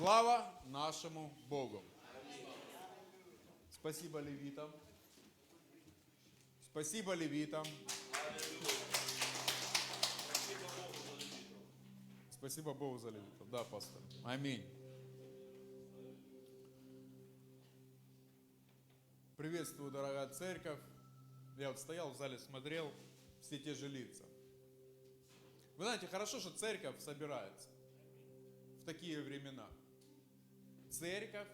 Слава нашему Богу. Спасибо левитам. Спасибо левитам. Спасибо Богу за левитов. Да, пастор. Аминь. Приветствую, дорогая церковь. Я вот стоял в зале, смотрел все те же лица. Вы знаете, хорошо, что церковь собирается в такие времена. Церковь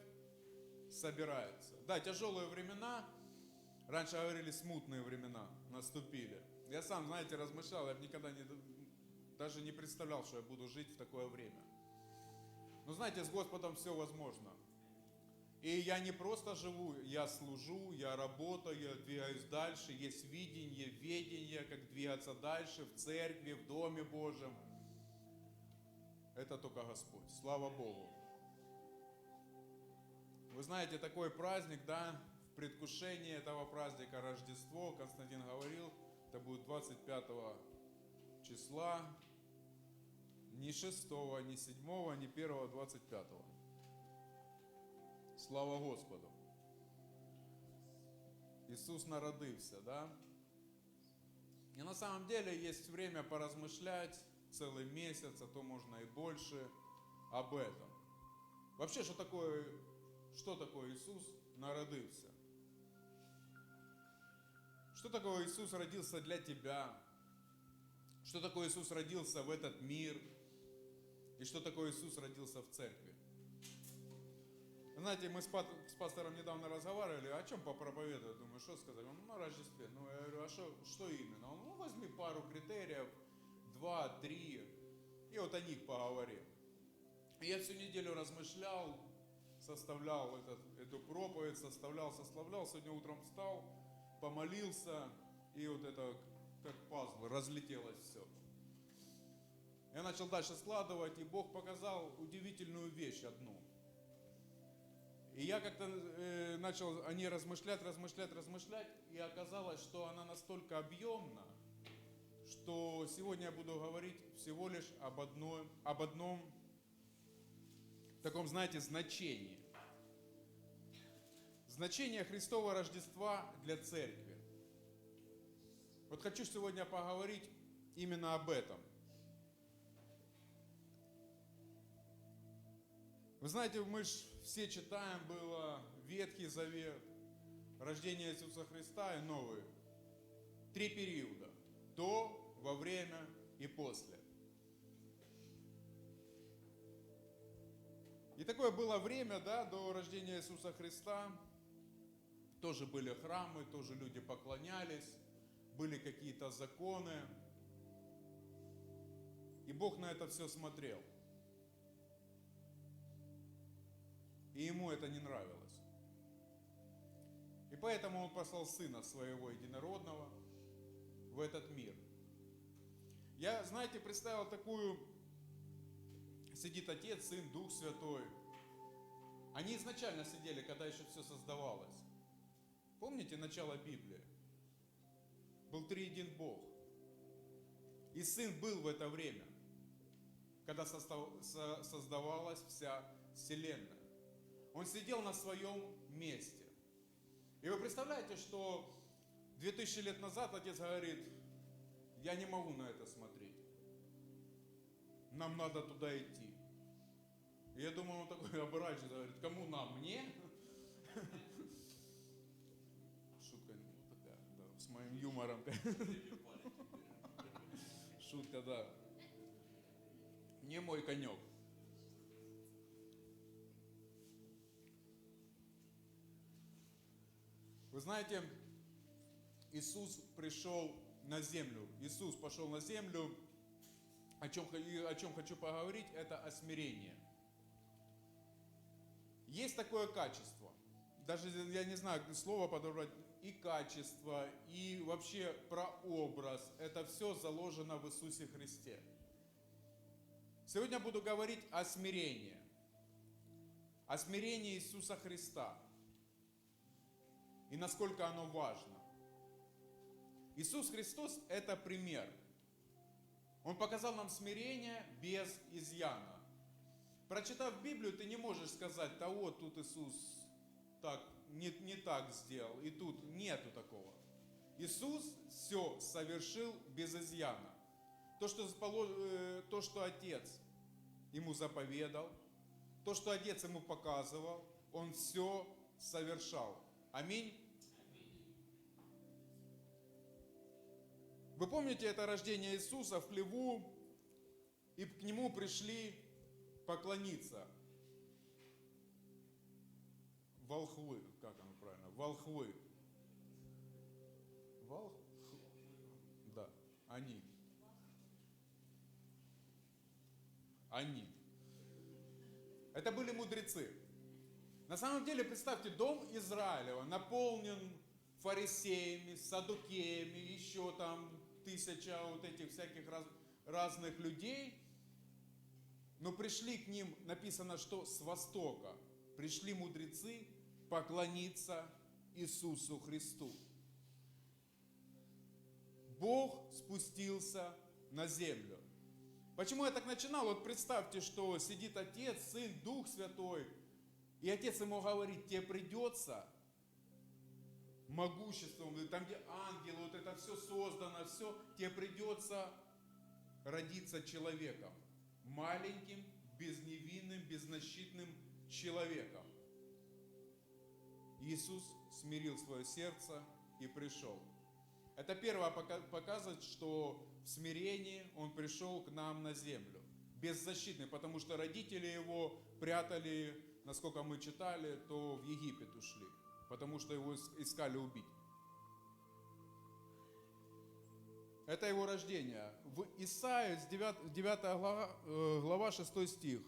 собирается. Да, тяжелые времена, раньше говорили смутные времена, наступили. Я сам, знаете, размышлял, я бы никогда не, даже не представлял, что я буду жить в такое время. Но знаете, с Господом все возможно. И я не просто живу, я служу, я работаю, я двигаюсь дальше, есть видение, ведение, как двигаться дальше в церкви, в Доме Божьем. Это только Господь. Слава Богу. Вы знаете, такой праздник, да, в предвкушении этого праздника Рождество, Константин говорил, это будет 25 числа, ни 6, ни 7, ни 1, 25. Слава Господу. Иисус народився, да? И на самом деле есть время поразмышлять целый месяц, а то можно и больше об этом. Вообще, что такое, что такое Иисус народился? Что такое Иисус родился для тебя? Что такое Иисус родился в этот мир? И что такое Иисус родился в церкви? Знаете, мы с, пастором недавно разговаривали, о чем попроповедовать, думаю, что сказать? Он, ну, о Рождестве. Ну, я говорю, а что, что именно? Он, ну, возьми пару критериев, два, три, и вот о них поговорим. И я всю неделю размышлял, составлял этот, эту проповедь, составлял, составлял. Сегодня утром встал, помолился, и вот это как пазл, разлетелось все. Я начал дальше складывать, и Бог показал удивительную вещь одну. И я как-то э, начал о ней размышлять, размышлять, размышлять, и оказалось, что она настолько объемна, что сегодня я буду говорить всего лишь об, одной, об одном таком, знаете, значении. Значение Христового Рождества для церкви. Вот хочу сегодня поговорить именно об этом. Вы знаете, мы же все читаем, было Ветхий Завет, рождение Иисуса Христа и Новый. Три периода. До, во время и после. И такое было время, да, до рождения Иисуса Христа. Тоже были храмы, тоже люди поклонялись, были какие-то законы. И Бог на это все смотрел. И ему это не нравилось. И поэтому он послал сына своего единородного, этот мир. Я, знаете, представил такую, сидит Отец, Сын, Дух Святой. Они изначально сидели, когда еще все создавалось. Помните начало Библии? Был триедин Бог. И Сын был в это время, когда создавалась вся Вселенная. Он сидел на своем месте. И вы представляете, что 2000 лет назад Отец говорит, я не могу на это смотреть. Нам надо туда идти. И я думаю, он такой оборачивается, говорит, кому нам, мне? юмором. Шутка, да. Не мой конек. Вы знаете, Иисус пришел на землю. Иисус пошел на землю. О чем, о чем хочу поговорить, это о смирении. Есть такое качество. Даже я не знаю, слово подобрать. И качество, и вообще прообраз. Это все заложено в Иисусе Христе. Сегодня буду говорить о смирении. О смирении Иисуса Христа. И насколько оно важно. Иисус Христос – это пример. Он показал нам смирение без изъяна. Прочитав Библию, ты не можешь сказать, да вот тут Иисус так, не, не так сделал, и тут нету такого. Иисус все совершил без изъяна. То, что, э, то, что Отец ему заповедал, то, что Отец ему показывал, он все совершал. Аминь. Вы помните это рождение Иисуса в хлеву, и к нему пришли поклониться. Волхвы, как оно правильно? Волхвы. Волх? Да, они. Они. Это были мудрецы. На самом деле, представьте, дом Израилева наполнен фарисеями, садукеями, еще там тысяча вот этих всяких раз- разных людей. Но пришли к ним, написано, что с востока пришли мудрецы поклониться Иисусу Христу. Бог спустился на землю. Почему я так начинал? Вот представьте, что сидит Отец, Сын, Дух Святой, и Отец ему говорит, тебе придется могуществом, там где ангелы, вот это все создано, все, тебе придется родиться человеком. Маленьким, безневинным, беззащитным человеком. Иисус смирил свое сердце и пришел. Это первое пока- показывает, что в смирении Он пришел к нам на землю. Беззащитный, потому что родители Его прятали, насколько мы читали, то в Египет ушли, потому что Его ис- искали убить. Это его рождение. В Исаии, 9, 9 глава, э, глава 6 стих.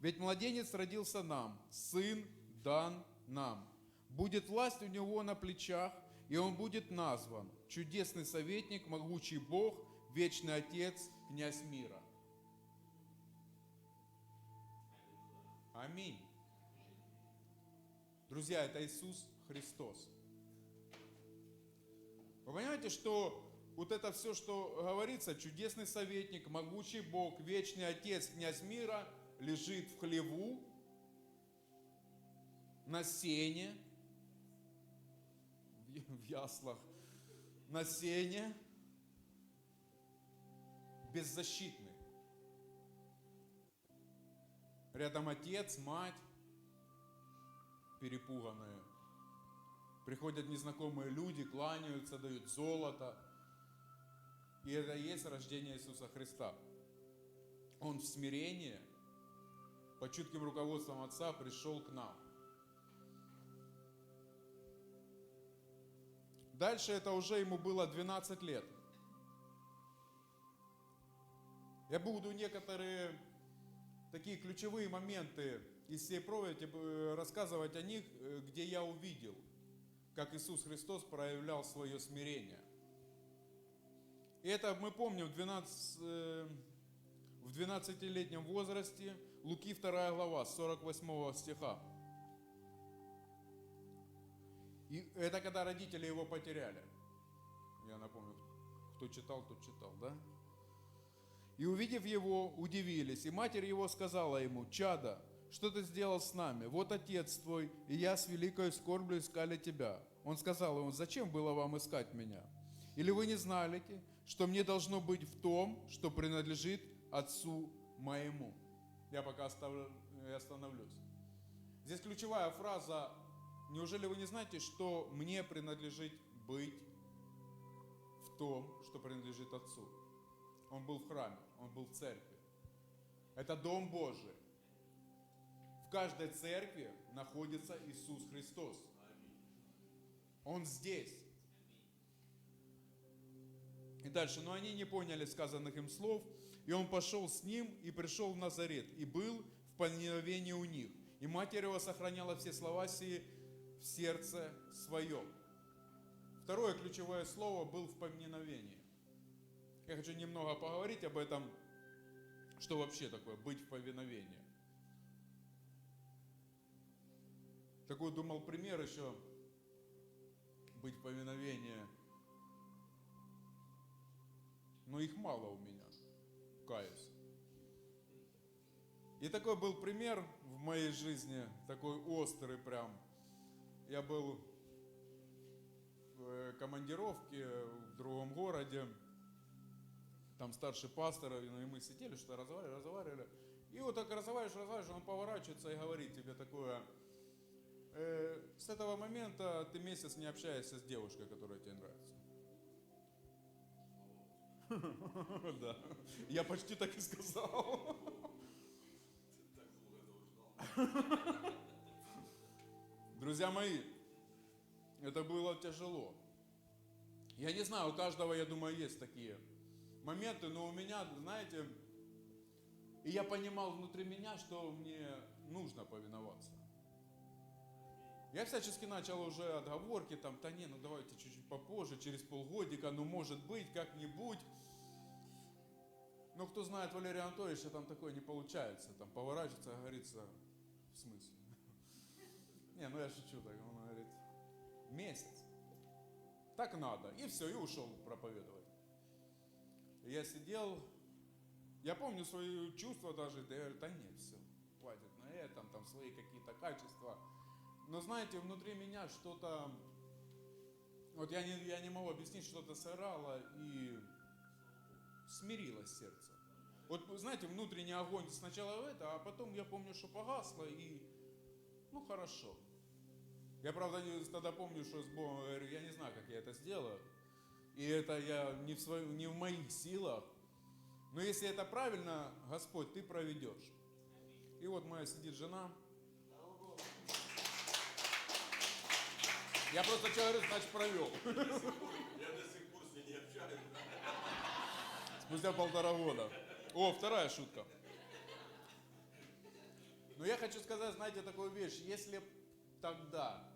Ведь младенец родился нам, сын дан нам. Будет власть у него на плечах, и он будет назван чудесный советник, могучий Бог, вечный Отец, князь мира. Аминь. Друзья, это Иисус Христос. Вы понимаете, что вот это все, что говорится, чудесный советник, могучий Бог, вечный Отец, князь мира, лежит в хлеву, на сене, в яслах, на сене, беззащитный. Рядом отец, мать, перепуганные. Приходят незнакомые люди, кланяются, дают золото. И это и есть рождение Иисуса Христа. Он в смирении, под чутким руководством Отца, пришел к нам. Дальше это уже ему было 12 лет. Я буду некоторые такие ключевые моменты из всей проповеди э, рассказывать о них, э, где я увидел, как Иисус Христос проявлял свое смирение. И это мы помним в 12, э, в 12-летнем возрасте, Луки 2 глава, с 48 стиха. И это когда родители его потеряли. Я напомню, кто читал, тот читал, да? И увидев его, удивились. И матерь его сказала ему, «Чада, что ты сделал с нами? Вот отец твой, и я с великой скорбью искали тебя». Он сказал ему, «Зачем было вам искать меня? Или вы не знали, что мне должно быть в том, что принадлежит отцу моему?» Я пока оставлю- э, остановлюсь. Здесь ключевая фраза «Неужели вы не знаете, что мне принадлежит быть в том, что принадлежит Отцу?» Он был в храме, он был в церкви. Это Дом Божий. В каждой церкви находится Иисус Христос. Он здесь. И дальше, но они не поняли сказанных им слов, и он пошел с ним и пришел в Назарет, и был в поминовении у них. И матерь его сохраняла все слова сии в сердце своем. Второе ключевое слово был в поминовении. Я хочу немного поговорить об этом, что вообще такое быть в повиновении. Такой думал пример еще быть в повиновении. Но их мало у меня, каюсь. И такой был пример в моей жизни, такой острый прям. Я был в э, командировке в другом городе, там старший пастор, и ну, мы сидели, что разговаривали, разговаривали. И вот так разговариваешь, разговариваешь, он поворачивается и говорит тебе такое, «Э, с этого момента ты месяц не общаешься с девушкой, которая тебе нравится. Да, я почти так и сказал. Друзья мои, это было тяжело. Я не знаю, у каждого, я думаю, есть такие моменты, но у меня, знаете, и я понимал внутри меня, что мне нужно повиноваться. Я всячески начал уже отговорки, там, да не, ну давайте чуть-чуть попозже, через полгодика, ну может быть, как-нибудь. Но кто знает Валерия Анатольевича, там такое не получается. Там поворачивается, говорится, в смысле? Не, ну я шучу так, он говорит, месяц. Так надо. И все, и ушел проповедовать. Я сидел, я помню свои чувства даже, да я говорю, да нет, все, хватит на этом, там свои какие-то качества. Но знаете, внутри меня что-то, вот я не, я не могу объяснить, что-то сыграло и смирилось сердце. Вот знаете, внутренний огонь сначала это, а потом я помню, что погасло и, ну хорошо. Я правда тогда помню, что с Богом говорю, я не знаю, как я это сделаю. И это я не в, своем, не в моих силах. Но если это правильно, Господь, ты проведешь. И вот моя сидит жена. Я просто что говорю, значит провел. Я до сих пор с ней не общаюсь. Спустя полтора года. О, вторая шутка. Но я хочу сказать, знаете, такую вещь. Если тогда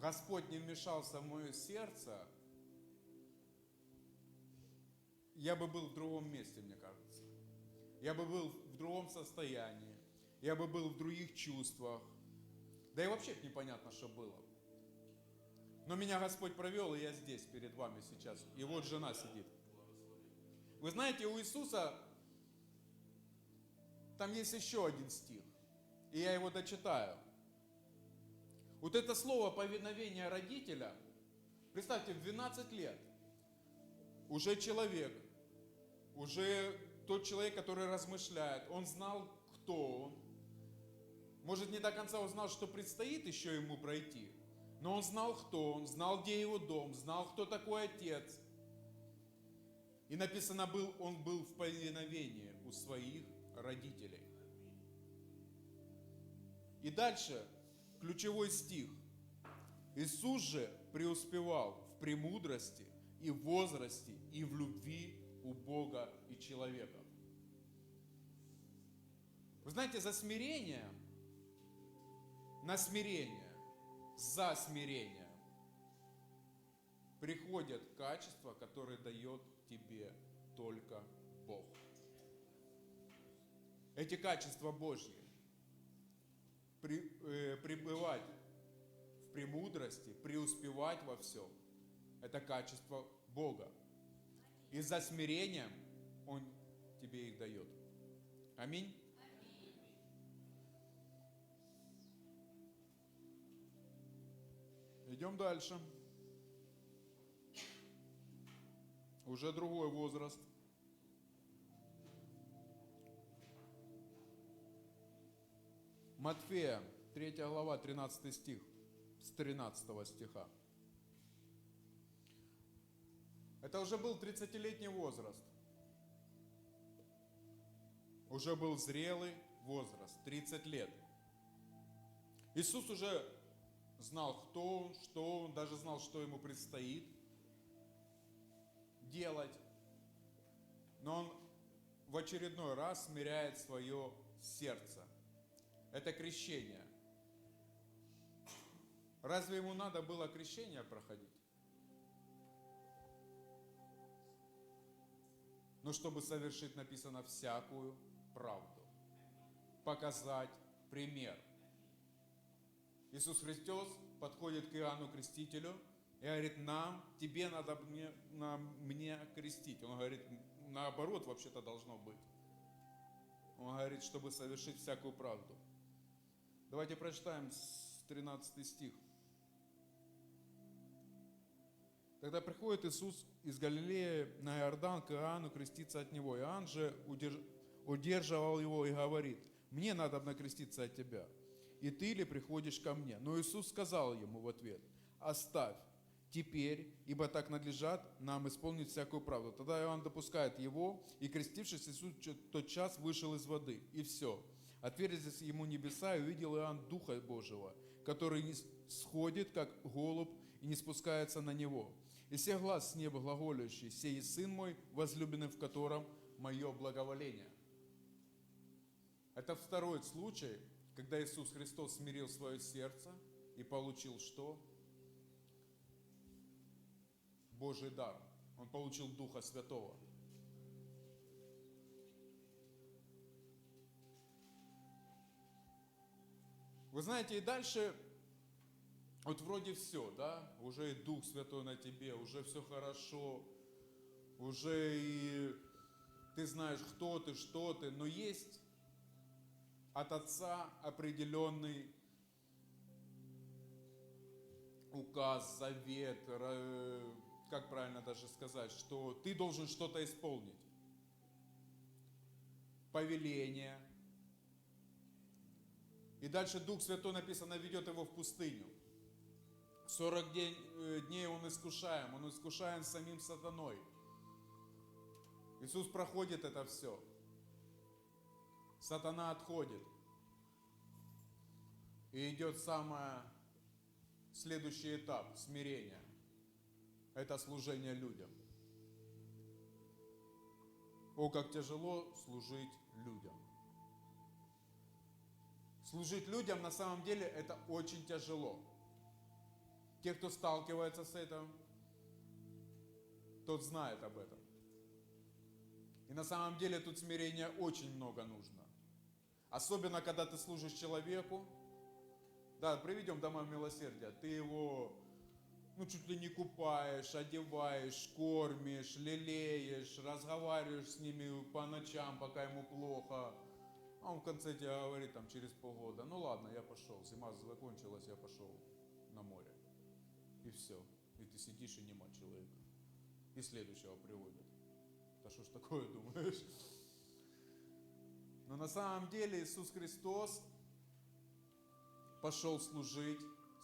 Господь не вмешался в мое сердце, я бы был в другом месте, мне кажется. Я бы был в другом состоянии. Я бы был в других чувствах. Да и вообще непонятно, что было. Но меня Господь провел, и я здесь перед вами сейчас. И вот жена сидит. Вы знаете, у Иисуса там есть еще один стих, и я его дочитаю. Вот это слово повиновение родителя, представьте, в 12 лет уже человек, уже тот человек, который размышляет, он знал, кто он. Может, не до конца узнал, что предстоит еще ему пройти, но он знал, кто он, знал, где его дом, знал, кто такой отец. И написано был, он был в повиновении у своих родителей. И дальше ключевой стих. Иисус же преуспевал в премудрости и в возрасте, и в любви у Бога и человека. Вы знаете, за смирение, на смирение, за смирение приходят качества, которые дает тебе только Бог. Эти качества Божьи. При- э, пребывать в премудрости, преуспевать во всем. Это качество Бога. И за смирением Он тебе их дает. Аминь. Идем дальше. Уже другой возраст. Матфея, 3 глава, 13 стих, с 13 стиха. Это уже был 30-летний возраст. Уже был зрелый возраст, 30 лет. Иисус уже знал, кто он, что он, даже знал, что ему предстоит делать. Но он в очередной раз смиряет свое сердце. Это крещение. Разве ему надо было крещение проходить? Но чтобы совершить, написано, всякую правду. Показать пример. Иисус Христос подходит к Иоанну Крестителю и говорит, нам, тебе надо мне, на, мне крестить. Он говорит, наоборот вообще-то должно быть. Он говорит, чтобы совершить всякую правду. Давайте прочитаем с 13 стих. Тогда приходит Иисус из Галилеи на Иордан к Иоанну креститься от него. Иоанн же удерж- удерживал его и говорит, мне надо креститься от тебя, и ты ли приходишь ко мне? Но Иисус сказал ему в ответ, оставь теперь, ибо так надлежат нам исполнить всякую правду. Тогда Иоанн допускает его, и крестившись, Иисус тот час вышел из воды, и все. Отверзись ему небеса, и увидел Иоанн Духа Божьего, который сходит, как голубь, и не спускается на него. И все глаз с неба глаголющий, сей есть Сын мой, возлюбленный в котором мое благоволение. Это второй случай, когда Иисус Христос смирил свое сердце и получил что? Божий дар. Он получил Духа Святого. Вы знаете, и дальше, вот вроде все, да, уже и Дух Святой на тебе, уже все хорошо, уже и ты знаешь, кто ты, что ты, но есть от Отца определенный указ, завет, как правильно даже сказать, что ты должен что-то исполнить. Повеление. И дальше Дух Святой написано ведет его в пустыню. 40 день- э, дней он искушаем, он искушаем самим сатаной. Иисус проходит это все. Сатана отходит. И идет самое следующий этап смирения. Это служение людям. О, как тяжело служить людям. Служить людям на самом деле это очень тяжело. Те, кто сталкивается с этим, тот знает об этом. И на самом деле тут смирения очень много нужно. Особенно, когда ты служишь человеку. Да, приведем дома милосердия. Ты его, ну, чуть ли не купаешь, одеваешь, кормишь, лелеешь, разговариваешь с ними по ночам, пока ему плохо. А он в конце тебе говорит, там, через полгода, ну ладно, я пошел, зима закончилась, я пошел на море. И все. И ты сидишь и нема человека. И следующего приводят. Да что ж такое думаешь? Но на самом деле Иисус Христос пошел служить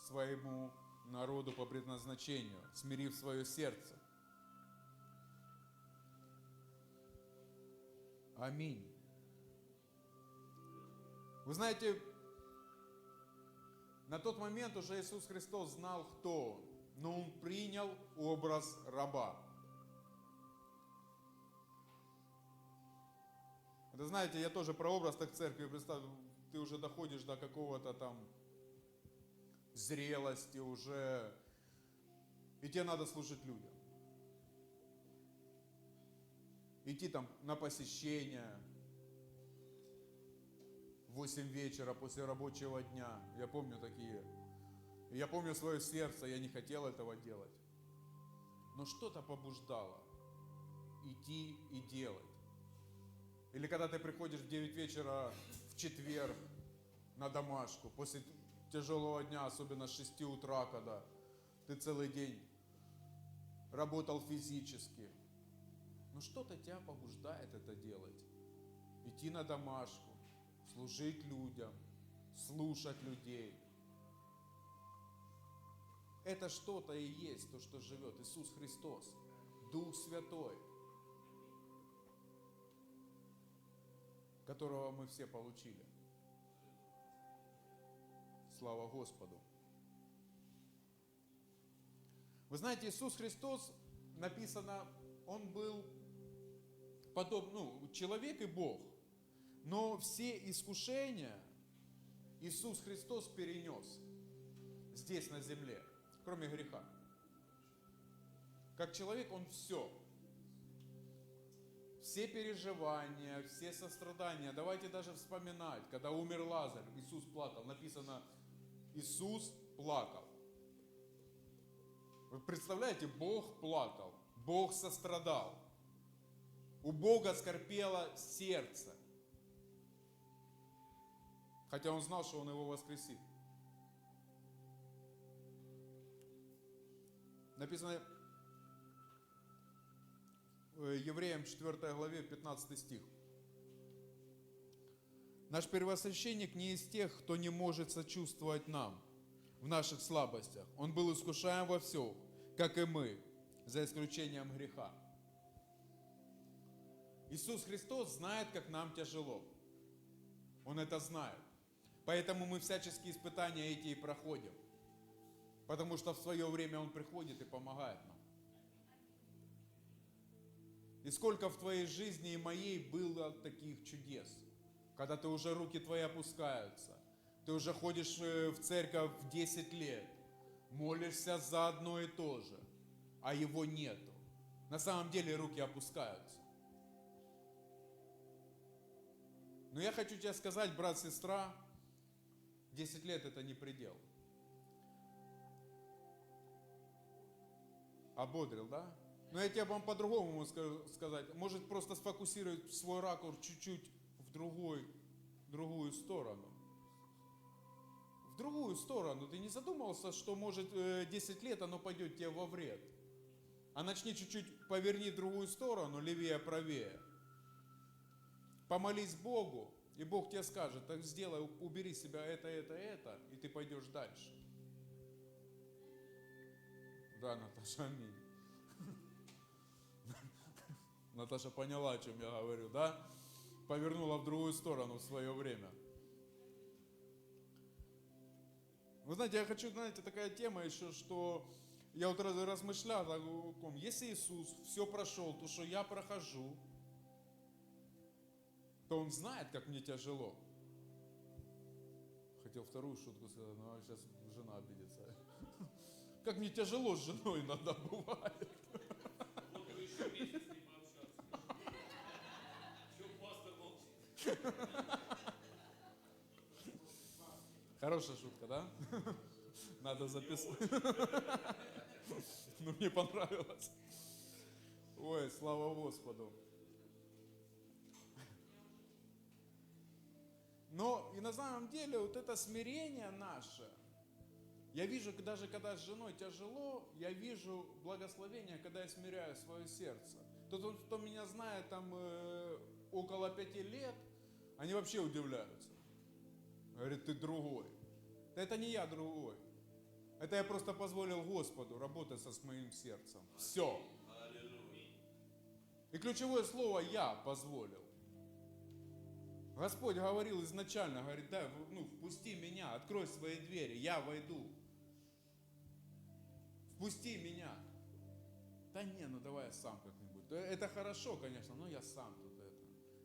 своему народу по предназначению, смирив свое сердце. Аминь. Вы знаете, на тот момент уже Иисус Христос знал, кто он, но он принял образ раба. Это знаете, я тоже про образ так в церкви представлю. Ты уже доходишь до какого-то там зрелости, уже И тебе надо служить людям. Идти там на посещение в 8 вечера после рабочего дня. Я помню такие. Я помню свое сердце, я не хотел этого делать. Но что-то побуждало идти и делать. Или когда ты приходишь в 9 вечера в четверг на домашку, после тяжелого дня, особенно с 6 утра, когда ты целый день работал физически. Но что-то тебя побуждает это делать. Идти на домашку, служить людям, слушать людей. Это что-то и есть то, что живет Иисус Христос, Дух Святой, которого мы все получили. Слава Господу. Вы знаете, Иисус Христос, написано, Он был подобный, ну, человек и Бог. Но все искушения Иисус Христос перенес здесь, на земле, кроме греха. Как человек Он все. Все переживания, все сострадания. Давайте даже вспоминать, когда умер Лазарь, Иисус плакал. Написано, Иисус плакал. Вы представляете, Бог плакал, Бог сострадал. У Бога скорпело сердце. Хотя он знал, что он его воскресит. Написано э, Евреям 4 главе 15 стих. Наш первосвященник не из тех, кто не может сочувствовать нам в наших слабостях. Он был искушаем во всем, как и мы, за исключением греха. Иисус Христос знает, как нам тяжело. Он это знает. Поэтому мы всяческие испытания эти и проходим. Потому что в свое время Он приходит и помогает нам. И сколько в твоей жизни и моей было таких чудес, когда ты уже руки твои опускаются, ты уже ходишь э, в церковь в 10 лет, молишься за одно и то же, а его нету. На самом деле руки опускаются. Но я хочу тебе сказать, брат, сестра, 10 лет это не предел. Ободрил, да? Но я тебе вам по-другому могу ска- сказать. Может просто сфокусировать свой ракурс чуть-чуть другой, другую сторону. В другую сторону. Ты не задумывался, что может э, 10 лет оно пойдет тебе во вред. А начни чуть-чуть поверни другую сторону, левее, правее. Помолись Богу, и Бог тебе скажет, так сделай, убери себя это, это, это, и ты пойдешь дальше. Да, Наташа, аминь. Наташа поняла, о чем я говорю, да? Повернула в другую сторону в свое время. Вы знаете, я хочу, знаете, такая тема еще, что я вот раз- размышлял о таком, если Иисус все прошел, то, что я прохожу, то Он знает, как мне тяжело. Хотел вторую шутку сказать, но сейчас жена обидится. Как мне тяжело с женой иногда бывает. Вот бы еще месяц с ней пообщаться. Че пастор молчит? Хорошая шутка, да? Надо записать. Ну, мне понравилось. Ой, слава Господу. Но и на самом деле вот это смирение наше, я вижу, даже когда с женой тяжело, я вижу благословение, когда я смиряю свое сердце. Тот, кто меня знает там э, около пяти лет, они вообще удивляются. Говорит, ты другой. Да это не я другой. Это я просто позволил Господу работать со с моим сердцем. Все. И ключевое слово «я» позволил. Господь говорил изначально, говорит, да, ну, впусти меня, открой свои двери, я войду. Впусти меня. Да не, ну давай я сам как-нибудь. Да Это хорошо, конечно, но я сам тут.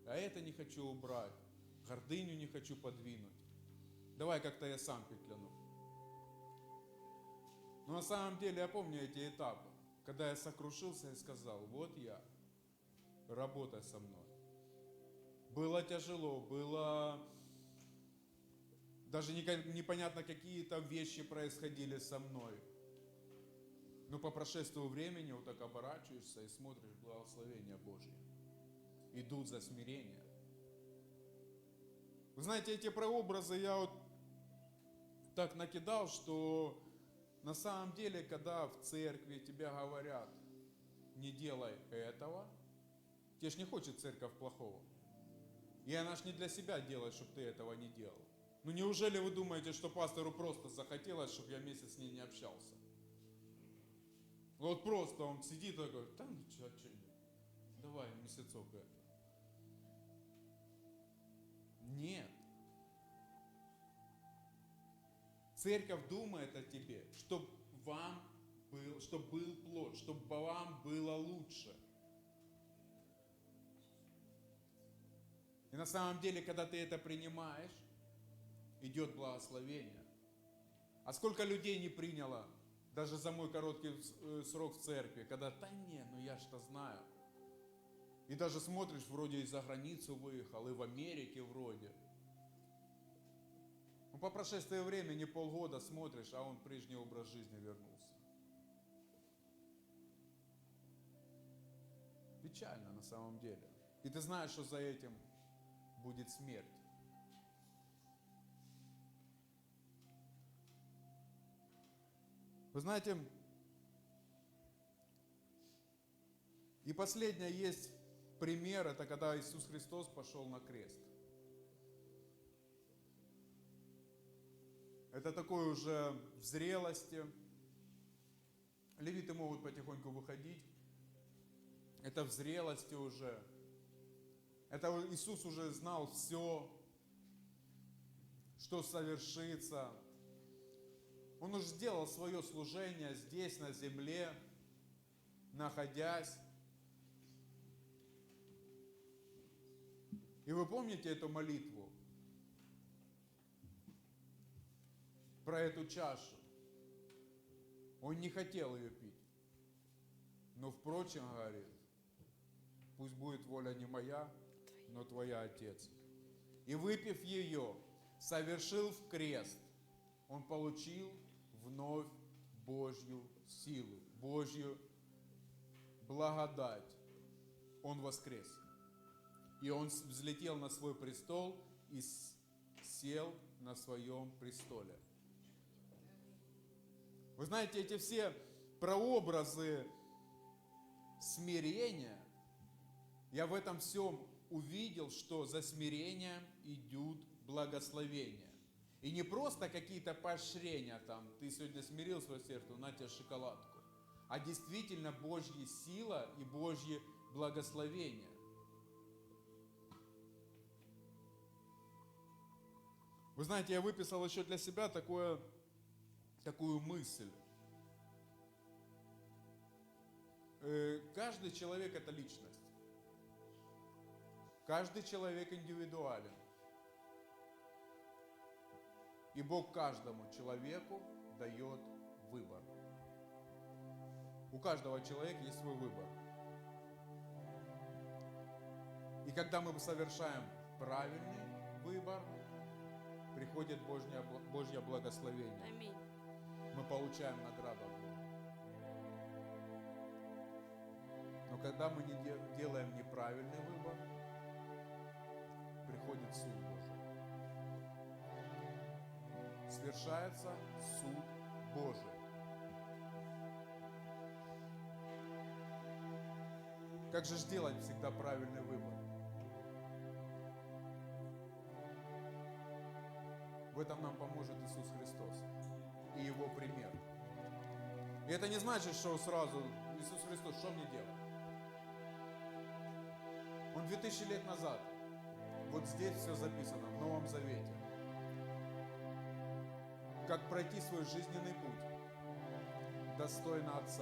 А это не хочу убрать. Гордыню не хочу подвинуть. Давай как-то я сам петляну. Но на самом деле я помню эти этапы, когда я сокрушился и сказал, вот я, работай со мной. Было тяжело, было даже не- непонятно какие-то вещи происходили со мной. Но по прошествию времени вот так оборачиваешься и смотришь благословения Божьи. Идут за смирение. Вы знаете, эти прообразы я вот так накидал, что на самом деле, когда в церкви тебе говорят, не делай этого, тебе ж не хочет церковь плохого. И она ж не для себя делает, чтобы ты этого не делал. Ну неужели вы думаете, что пастору просто захотелось, чтобы я месяц с ней не общался? Вот просто он сидит такой, да ну чё, чё, давай месяцок это. Нет. Церковь думает о тебе, чтобы вам был, чтобы был плод, чтобы вам было лучше. И на самом деле, когда ты это принимаешь, идет благословение. А сколько людей не приняло, даже за мой короткий э, срок в церкви, когда, да не, ну я что знаю. И даже смотришь, вроде и за границу выехал, и в Америке вроде. Ну, по прошествии времени, полгода смотришь, а он прежний образ жизни вернулся. Печально на самом деле. И ты знаешь, что за этим будет смерть. Вы знаете, и последнее есть пример, это когда Иисус Христос пошел на крест. Это такое уже в зрелости. Левиты могут потихоньку выходить. Это в зрелости уже. Это Иисус уже знал все, что совершится. Он уже сделал свое служение здесь, на земле, находясь. И вы помните эту молитву? Про эту чашу. Он не хотел ее пить. Но, впрочем, говорит, пусть будет воля не моя, но твоя, Отец. И выпив ее, совершил в крест. Он получил вновь Божью силу, Божью благодать. Он воскрес. И он взлетел на свой престол и сел на своем престоле. Вы знаете, эти все прообразы смирения, я в этом всем увидел, что за смирением идут благословения. И не просто какие-то поощрения там, ты сегодня смирил свое сердце, на тебе шоколадку, а действительно Божья сила и Божье благословение. Вы знаете, я выписал еще для себя такое, такую мысль. Э, Каждый человек это личность. Каждый человек индивидуален. И Бог каждому человеку дает выбор. У каждого человека есть свой выбор. И когда мы совершаем правильный выбор, приходит Божье, Божье благословение. Аминь. Мы получаем награду. Но когда мы не де- делаем неправильный выбор, приходит суд Божий. Свершается суд Божий. Как же сделать всегда правильный выбор? Этом нам поможет Иисус Христос и Его пример. И это не значит, что сразу Иисус Христос, что мне делать? Он 2000 лет назад, вот здесь все записано, в Новом Завете. Как пройти свой жизненный путь достойно Отца.